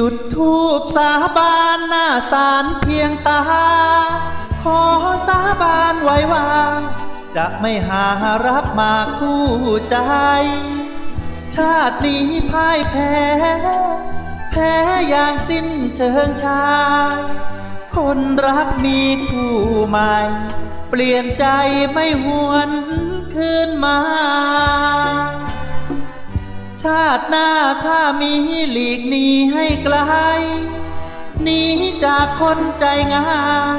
จุดทูบสาบานหน้าศาลเพียงตา ขอสาบานไว้ว่า จะไม่หารับมาคู่ใจ ชาตินี้พ่ายแพ้ แพ้อย่างสิ้นเชิงชาย คนรักมีคู่ใหม่ เปลี่ยนใจไม่หวนคืนมา ชาติหน้าถ้ามีหลีกหนีให้ไกลหนีจากคนใจง่าย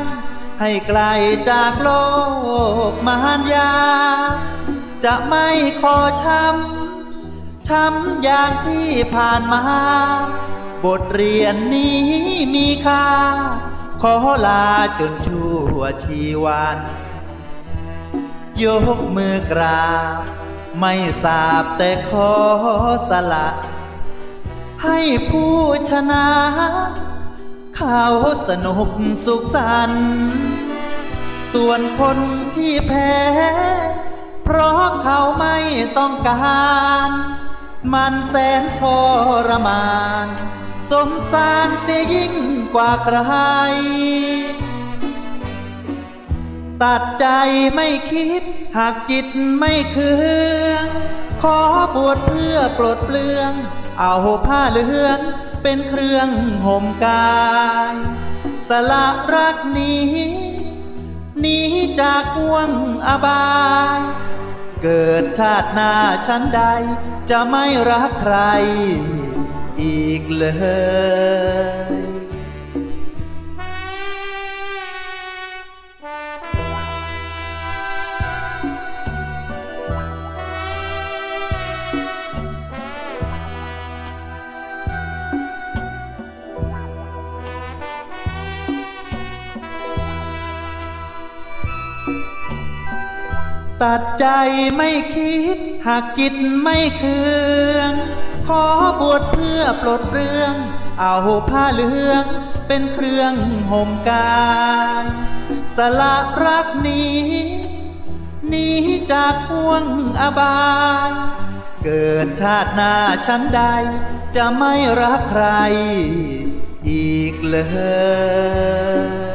ให้ไกลจากโลกมหันยา จะไม่ขอช้ำช้ำอย่างที่ผ่านมา บทเรียนนี้มีค่า ขอลาจนชั่วชีวัน ยกมือกราบ ไม่สาบแต่ขอสละ ให้ผู้ชนะ เขาสนุกสุขสันต์ส่วนคนที่แพ้ เพราะเขาไม่ต้องการ มันแสนทรมาน สมสารเสียยิ่งกว่าใคร ตัดใจไม่คิด หากจิตไม่เคือง ขอบวชเพื่อปลดเปลือง เอาผ้าเหลือง เป็นเครื่องห่มกาย สละรักนี้หนีจากห่วงอบาย เกิดชาติหน้าชั้นใด จะไม่รักใคร อีกเลย ตัดใจไม่คิด หากจิตไม่เคือง ขอบวชเพื่อปลดเรื่อง เอาผ้าเหลือง เป็นเครื่องห่มกายสละรักนี้หนีจากห่วงอบายเกิดชาติหน้าชั้นใด จะไม่รักใครอีกเลย